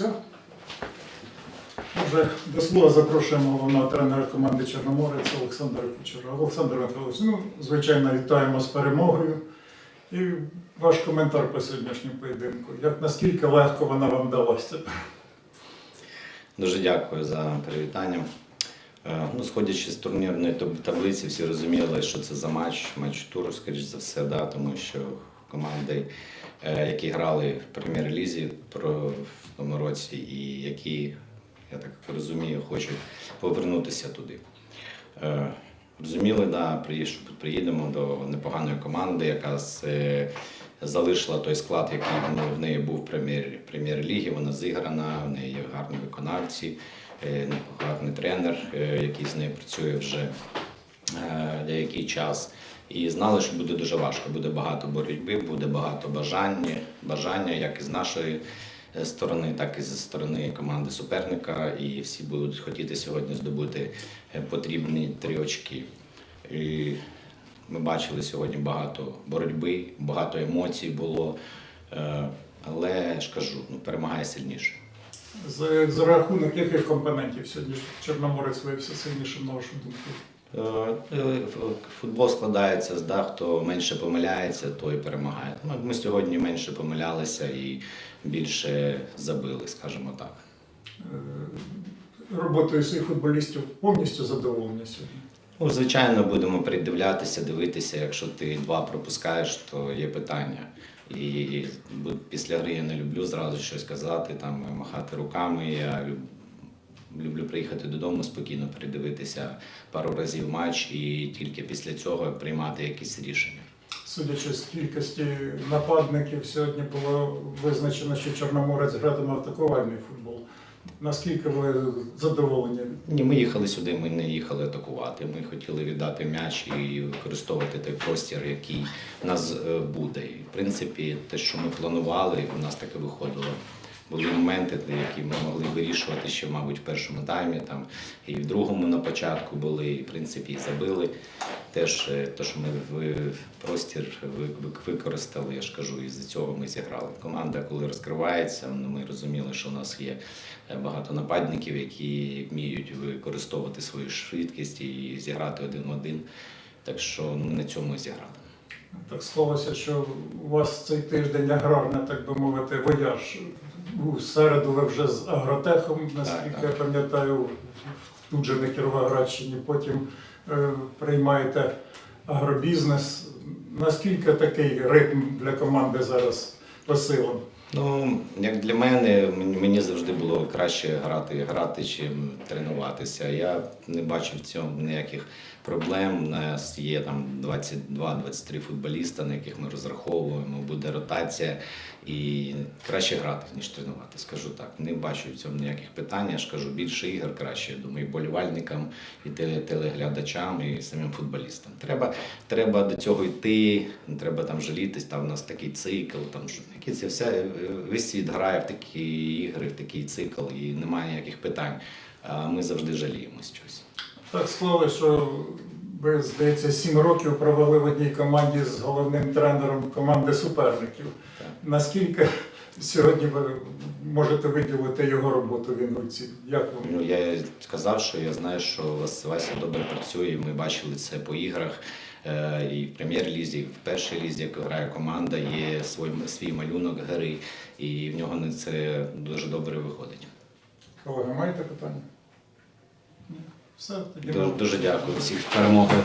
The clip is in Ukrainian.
Все. Може, до слова запрошуємо головного тренера команди Чорноморець Олександра Кучера. Олександр Анатолійович, ну, звичайно, вітаємо з перемогою. І ваш коментар по сьогоднішньому поєдинку. Як наскільки легко вона вам далася? Дуже дякую за привітання. Е, Ну, сходячи з турнірної таблиці, всі розуміли, що це за матч, матч туру, скоріш за все, да, тому що команди, е, які грали в прем'єр-лізі в тому році, і які, я так розумію, хочуть повернутися туди. Е, Розуміли, да, приїдемо до непоганої команди, яка е, залишила той склад, який в неї- був в прем'єр- прем'єр-лігі. Вона зіграна, в неї є гарні виконавці, гарний тренер, який з нею працює вже деякий час. І знали, що буде дуже важко. Буде багато боротьби, буде багато бажання, бажання як із нашої е, сторони, так і зі сторони команди суперника. І всі будуть хотіти сьогодні здобути е, потрібні три очки. І ми бачили сьогодні багато боротьби, багато емоцій було. Е, Але ж кажу, ну, перемагає сильніше. За, за рахунок яких компонентів сьогодні Чорноморець виявився сильнішим, на вашу думку? Е, е, Футбол складається з да, хто менше помиляється, той перемагає. Ми сьогодні менше помилялися і більше забили, скажімо так. Е, Роботою своїх футболістів повністю задоволені сьогодні. Ну, звичайно, будемо придивлятися, дивитися. Якщо ти два пропускаєш, то є питання. І після гри я не люблю зразу щось казати, там махати руками. Я люб- люблю приїхати додому, спокійно передивитися пару разів матч і тільки після цього приймати якісь рішення. Судячи з кількості нападників, сьогодні було визначено, що Чорноморець гратиме атакувальний футбол. Наскільки ви задоволені? Ні, ми їхали сюди, ми не їхали атакувати. Ми хотіли віддати м'яч і використовувати той простір, який в нас е, буде. І, в принципі, те, що ми планували, у нас таке виходило. Були моменти, які ми могли вирішувати ще, мабуть, в першому таймі, там і в другому на початку були, і в принципі і забили. Теж е, те, що ми в простір ви- ви- використали, я ж кажу, і з цього ми зіграли. Команда, коли розкривається, ну, ми розуміли, що у нас є е, багато нападників, які вміють використовувати свою швидкість і зіграти один в один. Так що ну, ми на цьому зіграли. Так склалося, що у вас цей тиждень аграрне, так би мовити, вояж. У середу ви вже з агротехом, наскільки Так, я пам'ятаю, тут же на Кіровоградщині, потім е, приймаєте агробізнес. Наскільки такий ритм для команди зараз по силам? Ну, як для мене, мені завжди було краще грати, грати, чим тренуватися. Я не бачив в цьому ніяких проблем. У нас є там 22-23 футболіста, на яких ми розраховуємо, буде ротація. І краще грати, ніж тренувати, скажу так. Не бачу в цьому ніяких питань. Я ж кажу, більше ігор краще, думаю, і болівальникам, і теле- телеглядачам, і самим футболістам. Треба, треба до цього йти, треба там жалітись, там у нас такий цикл, там що це все весь світ грає в такі ігри, в такий цикл, і немає ніяких питань. Ми завжди жаліємось щось. Так склалося, що ви, здається, сім років провели в одній команді з головним тренером команди суперників. Так. Наскільки сьогодні ви можете виділити його роботу в Інвольці? Як вам? Ну, я сказав, що я знаю, що Вас- Вася добре працює. Ми бачили це по іграх. Е, І в прем'єр-лізі, і в першій лізі, як грає команда, є свій, свій малюнок гри, і в нього не це дуже добре виходить. Колеги, маєте питання? Ні? Все, тоді Дуже, дуже дякую всіх з перемогою.